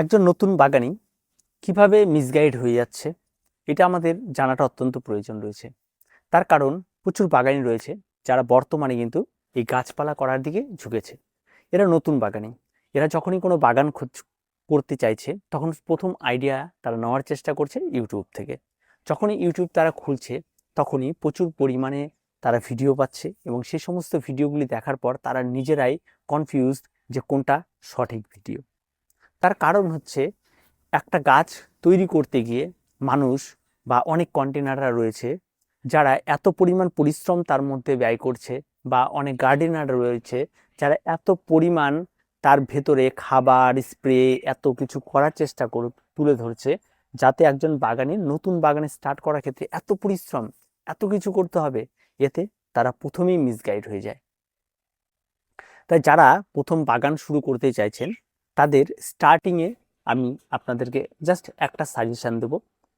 একজন নতুন বাগানি কীভাবে মিসগাইড হয়ে যাচ্ছে, এটা আমাদের জানাটা অত্যন্ত প্রয়োজন রয়েছে। তার কারণ, প্রচুর বাগানি রয়েছে, যারা বর্তমানে কিন্তু এই গাছপালা করার দিকে ঝুঁকেছে। এরা নতুন বাগানি। এরা যখনই কোনো বাগান খোঁজ করতে চাইছে, তখন প্রথম আইডিয়া তারা নেওয়ার চেষ্টা করছে ইউটিউব থেকে। যখনই ইউটিউব তারা খুলছে, তখনই প্রচুর পরিমাণে তারা ভিডিও পাচ্ছে এবং সেই সমস্ত ভিডিওগুলি দেখার পর তারা নিজেরাই কনফিউজড যে কোনটা সঠিক ভিডিও তার কারণ হচ্ছে একটা গাছ তৈরি করতে গিয়ে মানুষ বা অনেক কন্টেনাররা রয়েছে যারা এত পরিমাণ পরিশ্রম তার মধ্যে ব্যয় করছে বা অনেক গার্ডেনার রয়েছে যারা এত পরিমাণ তার ভেতরে খাবার, স্প্রে এত কিছু করার চেষ্টা করে, তুলে ধরছে যাতে একজন বাগানে, নতুন বাগানে স্টার্ট করার ক্ষেত্রে এত পরিশ্রম, এত কিছু করতে হবে, এতে তারা প্রথমেই মিসগাইড হয়ে যায়। তাই যারা প্রথম বাগান শুরু করতে চাইছেন তাদের স্টার্টিংয়ে আমি আপনাদেরকে জাস্ট একটা সাজেশান দেব।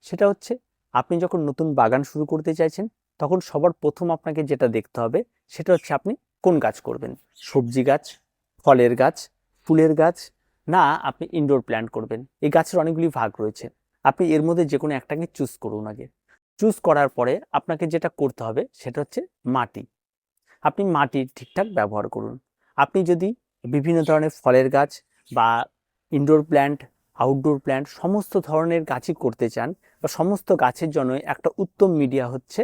সেটা হচ্ছে, আপনি যখন নতুন বাগান শুরু করতে চাইছেন, তখন সবার প্রথম আপনাকে যেটা দেখতে হবে, সেটা হচ্ছে আপনি কোন গাছ করবেন? সবজি গাছ, ফলের গাছ, ফুলের গাছ, না আপনি ইনডোর প্ল্যান্ট করবেন। এই গাছের অনেকগুলি ভাগ রয়েছে। আপনি এর মধ্যে যে কোনো একটাকে চুজ করুন আগে। চুজ করার পরে আপনাকে যেটা করতে হবে, সেটা হচ্ছে মাটি। আপনি মাটি ঠিকঠাক ব্যবহার করুন। আপনি যদি বিভিন্ন ধরনের ফলের গাছ বা ইনডোর প্ল্যান্ট আউটডোর প্ল্যান্ট সমস্ত ধরনের গাছই করতে চান বা সমস্ত গাছের জন্য একটা উত্তম মিডিয়া হচ্ছে।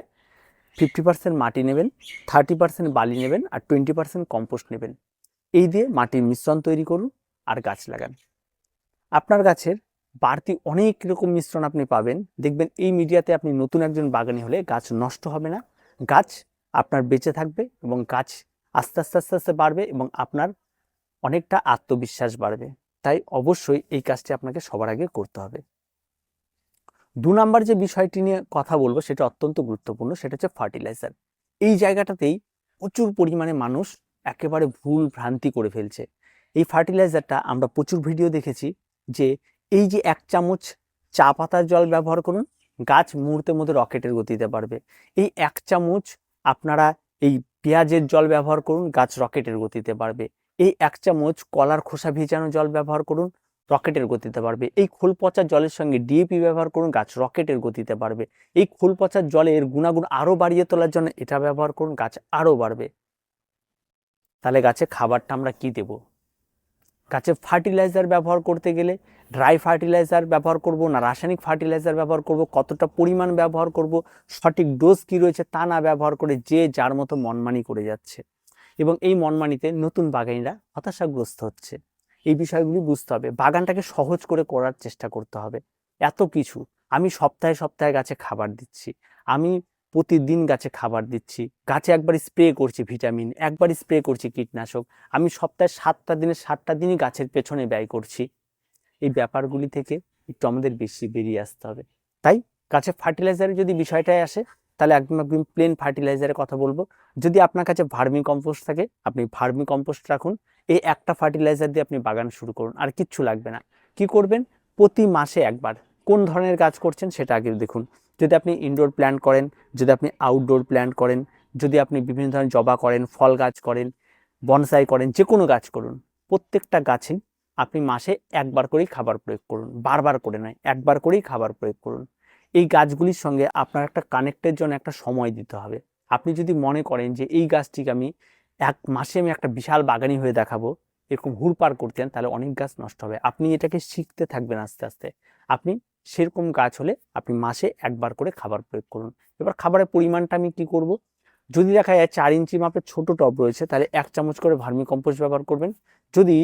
ফিফটি পার্সেন্ট মাটি নেবেন থার্টি পার্সেন্ট বালি নেবেন আর টোয়েন্টি পার্সেন্ট কম্পোস্ট নেবেন। এই দিয়ে মাটির মিশ্রণ তৈরি করুন আর গাছ লাগান। আপনার গাছের বাড়তি অনেক রকম মিশ্রণ আপনি পাবেন। দেখবেন এই মিডিয়াতে আপনি নতুন একজন বাগানি হলে গাছ নষ্ট হবে না। গাছ আপনার বেঁচে থাকবে এবং গাছ আস্তে আস্তে আস্তে আস্তে বাড়বে এবং আপনার অনেকটা আত্মবিশ্বাস বাড়বে। তাই অবশ্যই এই কাজটি আপনাকে সবার আগে করতে হবে। দু নাম্বার যে বিষয়টি নিয়ে কথা বলব, সেটা অত্যন্ত গুরুত্বপূর্ণ, সেটা হচ্ছে ফার্টিলাইজার। এই জায়গাটাতেই প্রচুর পরিমাণে মানুষ একেবারে ভুল ভ্রান্তি করে ফেলছে। এই ফার্টিলাইজারটা আমরা প্রচুর ভিডিও দেখেছি যে এই যে এক চামচ চা পাতার জল ব্যবহার করুন, গাছ মুহূর্তের মধ্যে রকেটের গতিতে বাড়বে। এই এক চামচ আপনারা এই পেঁয়াজের জল ব্যবহার করুন, গাছ রকেটের গতিতে বাড়বে। এই এক চামচ কলার খোসা ভিজানো জল ব্যবহার করুন, রকেটের গতিতে বাড়বে। এই খোল পচা জলের সঙ্গে ডিএপি ব্যবহার করুন, গাছ রকেটের গতিতে বাড়বে। এই খোল পচার জলের গুণাগুণ আরও বাড়িয়ে তোলার জন্য এটা ব্যবহার করুন, গাছ আরও বাড়বে। তাহলে গাছে খাবারটা আমরা কি দেব? গাছে ফার্টিলাইজার ব্যবহার করতে গেলে ড্রাই ফার্টিলাইজার ব্যবহার করব না, রাসায়নিক ফার্টিলাইজার ব্যবহার করব, কতটা পরিমাণ ব্যবহার করব, সঠিক ডোজ কি রয়েছে তা না ব্যবহার করে যে যার মতো মনমানি করে যাচ্ছে। এবং এই মনমানিতে নতুন বাগানিরা হতাশাগ্রস্ত হচ্ছে। এই বিষয়গুলি বুঝতে হবে। বাগানটাকে সহজ করে করার চেষ্টা করতে হবে। এত কিছু। আমি সপ্তাহে সপ্তাহে গাছে খাবার দিচ্ছি। আমি প্রতিদিন গাছে খাবার দিচ্ছি। গাছে একবার স্প্রে করছি ভিটামিন একবার স্প্রে করছি কীটনাশক। আমি সপ্তাহে সাতটা দিনে সাতটা দিনই গাছের পেছনে ব্যয় করছি। এই ব্যাপারগুলি থেকে একটু আমাদের বেশি বেরিয়ে আসতে হবে। তাই গাছে ফার্টিলাইজারের যদি বিষয়টাই আসে তাহলে একদম একদম প্লেন ফার্টিলাইজারের কথা বলব। যদি আপনার কাছে ভার্মি কম্পোস্ট থাকে, আপনি ভার্মি কম্পোস্ট রাখুন। এই একটা ফার্টিলাইজার দিয়ে আপনি বাগান শুরু করুন, আর কিচ্ছু লাগবে না। কি করবেন? প্রতি মাসে একবার। কোন ধরনের কাজ করছেন সেটা আগে দেখুন। যদি আপনি ইনডোর প্ল্যান্ট করেন, যদি আপনি আউটডোর প্ল্যান্ট করেন, যদি আপনি বিভিন্ন ধরনের জবা করেন, ফল গাছ করেন, বনসাই করেন, যে কোনো গাছ করুন। প্রত্যেকটা গাছেই আপনি মাসে একবার করেই খাবার প্রয়োগ করুন। বারবার করে নয়, একবার করেই খাবার প্রয়োগ করুন। এই গাছগুলির সঙ্গে আপনার একটা কানেক্টের জন্য একটা সময় দিতে হবে। আপনি যদি মনে করেন যে এই গাছটিকে আমি এক মাসে আমি একটা বিশাল বাগানি হয়ে দেখাবো, এরকম হুড়পার করতেন তাহলে অনেক গাছ নষ্ট হবে। আপনি এটাকে শিখতে থাকবেন আস্তে আস্তে। আপনি সেরকম গাছ হলে আপনি মাসে একবার করে খাবার প্রয়োগ করুন। এবার খাবারের পরিমাণটা আমি কি করব? যদি দেখা যায় চার ইঞ্চি মাপের ছোট টব রয়েছে, তাহলে এক চামচ করে ভার্মি কম্পোস্ট ব্যবহার করবেন। যদি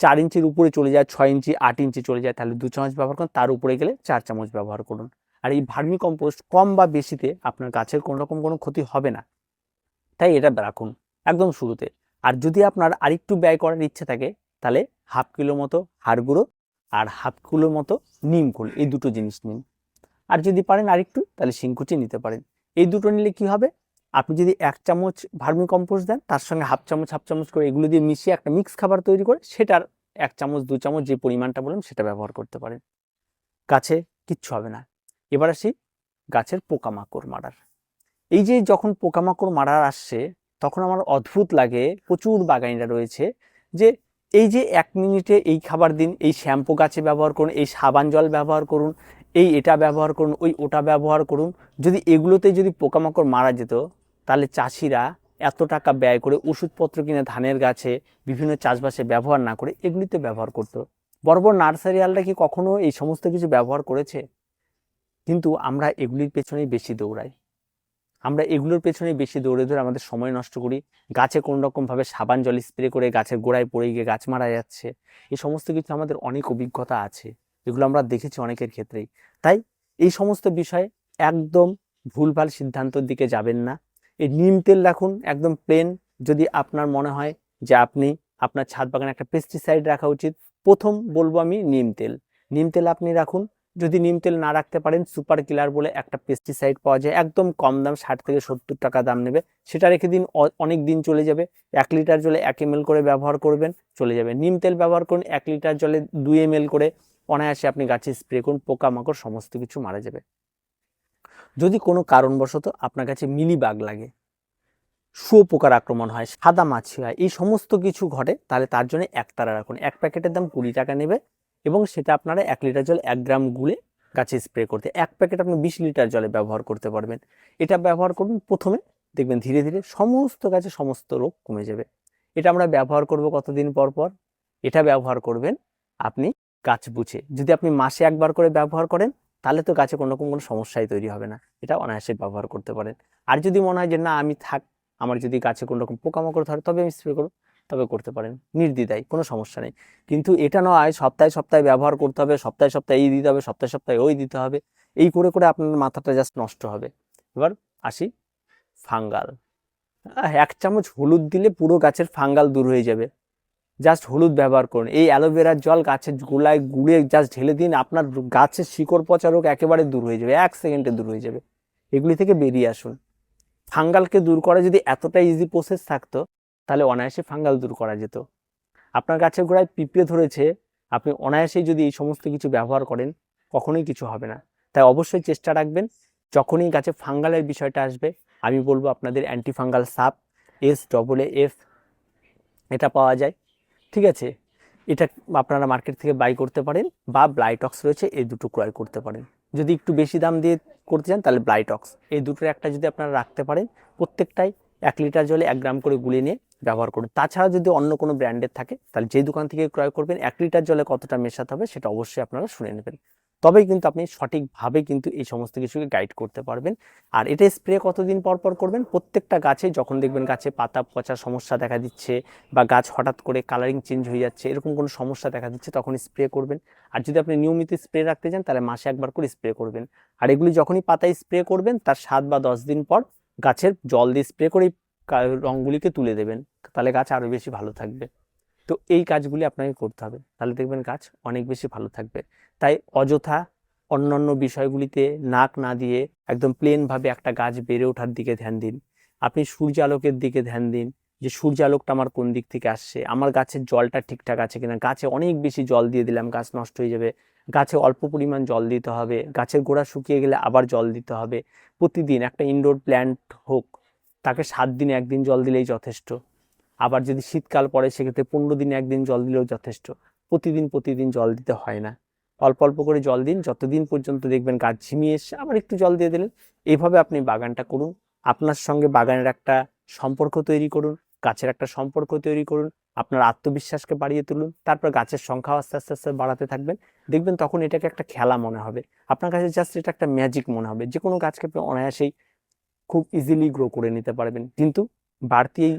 চার ইঞ্চির উপরে চলে যায়, ছয় ইঞ্চি, আট ইঞ্চি চলে যায়, তাহলে দু চামচ ব্যবহার করুন, তার উপরে গেলে চার চামচ ব্যবহার করুন। আর এই ভার্মি কম্পোস্ট কম বা বেশিতে আপনার গাছের কোনো রকম কোনো ক্ষতি হবে না। তাই এটা রাখুন একদম শুরুতে। আর যদি আপনার আরেকটু ব্যয় করার ইচ্ছে থাকে, তাহলে হাফ কিলো মতো হাড় গুঁড়ো আর হাফ কিলো মতো নিম খোল এই দুটো জিনিস নিন। আর যদি পারেন আরেকটু, তাহলে শিংকুচি নিতে পারেন। এই দুটো নিলে কি হবে? আপনি যদি এক চামচ ভার্মি কম্পোস্ট দেন, তার সঙ্গে হাফ চামচ হাফ চামচ করে এগুলো দিয়ে মিশিয়ে একটা মিক্স খাবার তৈরি করে, সেটার এক চামচ, দু চামচ যে পরিমাণটা বললাম, সেটা ব্যবহার করতে পারেন। গাছে কিচ্ছু হবে না। এবার আসি গাছের পোকামাকড় মারার। এই যে যখন পোকামাকড় মারার আসছে, তখন আমার অদ্ভুত লাগে, প্রচুর বাগানিরা রয়েছে যে এই যে এক মিনিটে এই খাবার দিন, এই শ্যাম্পু গাছে ব্যবহার করুন, এই সাবান জল ব্যবহার করুন, এই এটা ব্যবহার করুন, ওই ওটা ব্যবহার করুন, যদি এগুলোতে যদি পোকামাকড় মারা যেত, তাহলে চাষিরা এত টাকা ব্যয় করে ওষুধপত্র কিনে ধানের গাছে, বিভিন্ন চাষবাসে ব্যবহার না করে এগুলিতে ব্যবহার করতো। বড় বড় নার্সারিয়ালরা কি কখনো এই সমস্ত কিছু ব্যবহার করেছে? কিন্তু আমরা এগুলির পেছনেই বেশি দৌড়াই। আমরা এগুলোর পেছনেই বেশি দৌড়ে ধরে আমাদের সময় নষ্ট করি। গাছে কোনো রকমভাবে সাবান, জল স্প্রে করে গাছের গোড়ায় পড়ে গিয়ে গাছ মারা যাচ্ছে। এই সমস্ত কিছু আমাদের অনেক অভিজ্ঞতা আছে এগুলো আমরা দেখেছি অনেকের ক্ষেত্রেই। তাই এই সমস্ত বিষয়ে একদম ভুলভাল সিদ্ধান্তের দিকে যাবেন না। এই নিম তেল রাখুন একদম প্লেন যদি আপনার মনে হয় যে আপনি আপনার ছাদ বাগানে একটা পেস্টিসাইড রাখা উচিত, প্রথম বলব আমি নিম তেল। নিম তেল আপনি রাখুন যদি নিম তেল না রাখতে পারেন সুপার কিলার বলে একটা পেস্টিসাইড পাওয়া যায়। একদম কম দাম, ষাট থেকে সত্তর টাকা দাম নেবে। সেটা রেখে দিন অনেক দিন চলে যাবে। এক লিটার জলে এক এম করে ব্যবহার করবেন, চলে যাবে। নিম তেল ব্যবহার করুন, এক লিটার জলে দুই এম করে অনায়াসে আপনি গাছে স্প্রে করুন, পোকামাকড়, সমস্ত কিছু মারা যাবে। যদি কোনো কারণবশত আপনার কাছে মিলি বাগ লাগে, শুয়োপোকার আক্রমণ হয়, সাদা মাছি হয়, এই সমস্ত কিছু ঘটে, তাহলে তার জন্য একতারা রাখুন। এক প্যাকেটের দাম কুড়ি টাকা নেবে। এবং সেটা আপনারা এক লিটার জল এক গ্রাম গুলে গাছে স্প্রে করতে, এক প্যাকেট আপনি বিশ লিটার জলে ব্যবহার করতে পারবেন। এটা ব্যবহার করুন প্রথমে, দেখবেন ধীরে ধীরে সমস্ত গাছে সমস্ত রোগ কমে যাবে। এটা আমরা ব্যবহার করব কতদিন পর পর? এটা ব্যবহার করবেন আপনি গাছ বুঝে। যদি আপনি মাসে একবার করে ব্যবহার করেন, তাহলে তো গাছে কোনো রকম কোনো সমস্যাই তৈরি হবে না। এটা অনায়াসে ব্যবহার করতে পারেন। আর যদি মনে হয় যে, না, আমি থাক, আমার যদি গাছে কোনো রকম পোকামাকড় ধরে, তবে আমি স্প্রে করব। তবে করতে পারেন। নির্দ্বিধায়, কোনো সমস্যা নেই। কিন্তু এটা নয়, সপ্তাহে সপ্তাহে ব্যবহার করতে হবে, সপ্তাহে সপ্তাহে এই দিতে হবে, সপ্তাহে সপ্তাহে ওই দিতে হবে। এই করে করে আপনার মাথাটা জাস্ট নষ্ট হবে। এবার আসি ফাঙ্গাল। এক চামচ হলুদ দিলে পুরো গাছের ফাঙ্গাল দূর হয়ে যাবে। জাস্ট হলুদ ব্যবহার করুন। এই অ্যালোভেরার জল গাছের গোলায় গুঁড়ে জাস্ট ঢেলে দিন, আপনার গাছের শিকড় পচা রোগ একেবারে দূর হয়ে যাবে, এক সেকেন্ডে দূর হয়ে যাবে। এগুলি থেকে বেরিয়ে আসুন। ফাঙ্গালকে দূর করা যদি এতটা ইজি প্রসেস থাকতো তাহলে অনায়াসে ফাঙ্গাল দূর করা যেত। আপনার গাছের গোড়ায় পিঁপড়ে ধরেছে, আপনি অনায়াসেই যদি এই সমস্ত কিছু ব্যবহার করেন, কখনোই কিছু হবে না। তাই অবশ্যই চেষ্টা রাখবেন, যখনই গাছে ফাঙ্গালের বিষয়টা আসবে, আমি বলব আপনাদের অ্যান্টি ফাঙ্গাল সাপ, এস ডবল এ এফ, এটা পাওয়া যায়। ঠিক আছে, এটা আপনারা মার্কেট থেকে বাই করতে পারেন বা ব্লাইটক্স রয়েছে, এই দুটো ক্রয় করতে পারেন। যদি একটু বেশি দাম দিয়ে করতে চান, তাহলে ব্লাইটক্স। এই দুটোর একটা যদি আপনারা রাখতে পারেন, প্রত্যেকটাই এক লিটার জলে এক গ্রাম করে গুলিয়ে নিয়ে ব্যবহার করুন। তাছাড়া যদি অন্য কোনো ব্র্যান্ডের থাকে, তাহলে যে দোকান থেকে ক্রয় করবেন, এক লিটার জলে কতটা মেশাতে হবে সেটা অবশ্যই আপনারা শুনে নেবেন। তবেই কিন্তু আপনি সঠিকভাবে কিন্তু এই সমস্ত কিছুকে গাইড করতে পারবেন। আর এটা স্প্রে কতদিন পর পর করবেন? প্রত্যেকটা গাছে যখন দেখবেন গাছে পাতা পচা সমস্যা দেখা দিচ্ছে বা গাছ হঠাৎ করে কালারিং চেঞ্জ হয়ে যাচ্ছে, এরকম কোনো সমস্যা দেখা দিচ্ছে তখন স্প্রে করবেন। আর যদি আপনি নিয়মিত স্প্রে রাখতে চান, তাহলে মাসে একবার করে স্প্রে করবেন। আর এগুলি যখনই পাতায় স্প্রে করবেন, তার সাত বা দশ দিন পর গাছের জল দিয়ে স্প্রে করে রঙগুলিকে তুলে দেবেন তাহলে গাছ আরও বেশি ভালো থাকবে। তো এই কাজগুলি আপনাকে করতে হবে। তাহলে দেখবেন গাছ অনেক বেশি ভালো থাকবে। তাই অযথা অন্যান্য বিষয়গুলিতে নাক না দিয়ে একদম প্লেনভাবে একটা গাছ বেড়ে ওঠার দিকে ধ্যান দিন। আপনি সূর্য আলোকের দিকে ধ্যান দিন। যে সূর্যালোকটা আমার কোন দিক থেকে আসছে, আমার গাছের জলটা ঠিকঠাক আছে কিনা, গাছে অনেক বেশি জল দিয়ে দিলাম, গাছ নষ্ট হয়ে যাবে, গাছে অল্প পরিমাণ জল দিতে হবে, গাছের গোড়া শুকিয়ে গেলে আবার জল দিতে হবে, প্রতিদিন একটা ইনডোর প্ল্যান্ট হোক, তাকে সাত দিনে একদিন জল দিলেই যথেষ্ট, আবার যদি শীতকাল পড়ে সেক্ষেত্রে পনেরো দিনে একদিন জল দিলেও যথেষ্ট, প্রতিদিন প্রতিদিন জল দিতে হয় না, অল্প অল্প করে জল দিন, যতদিন পর্যন্ত দেখবেন গাছ ঝিমিয়ে এসে আবার একটু জল দিয়ে দিলেন এইভাবে আপনি বাগানটা করুন, আপনার সঙ্গে বাগানের একটা সম্পর্ক তৈরি করুন গাছের একটা সম্পর্ক তৈরি করুন, আপনার আত্মবিশ্বাসকে বাড়িয়ে তুলুন, তারপর গাছের সংখ্যাও আস্তে আস্তে আস্তে বাড়াতে থাকবেন। দেখবেন তখন এটাকে একটা খেলা মনে হবে। আপনার কাছে জাস্ট এটা একটা ম্যাজিক মনে হবে। যে কোনো গাছকে আপনি অনায়াসেই খুব ইজিলি গ্রো করে নিতে পারবেন। কিন্তু বাড়তি এই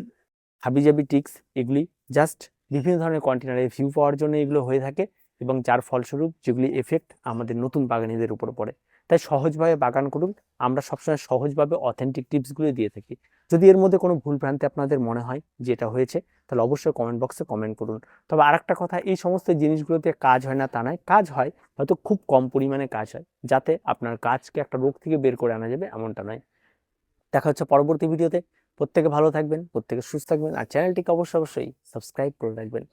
হাবিজাবি টিক্স এগুলি জাস্ট বিভিন্ন ধরনের কন্টেনারে ভিউ পাওয়ার জন্য এগুলো হয়ে থাকে এবং যার ফলস্বরূপ যেগুলি এফেক্ট আমাদের নতুন বাগানীদের উপর পড়ে। তাই সহজভাবে বাগান করুন। আমরা সবসময় সহজভাবে অথেন্টিক টিপসগুলো দিয়ে থাকি। যদি এর মধ্যে কোনো ভুল ভ্রান্তি আপনাদের মনে হয় যে এটা হয়েছে, তাহলে অবশ্যই কমেন্ট বক্সে কমেন্ট করুন। তবে আর একটা কথা, এই সমস্ত জিনিসগুলোতে কাজ হয় না তা নয়। কাজ হয়, হয়তো খুব কম পরিমাণে কাজ হয়, যাতে আপনার কাজকে একটা রোগ থেকে বের করে আনা যাবে এমনটা নয়। দেখা হচ্ছে পরবর্তী ভিডিওতে প্রত্যেকে ভালো থাকবেন, প্রত্যেকে সুস্থ থাকবেন, আর চ্যানেলটিকে অবশ্যই অবশ্যই সাবস্ক্রাইব করে রাখবেন।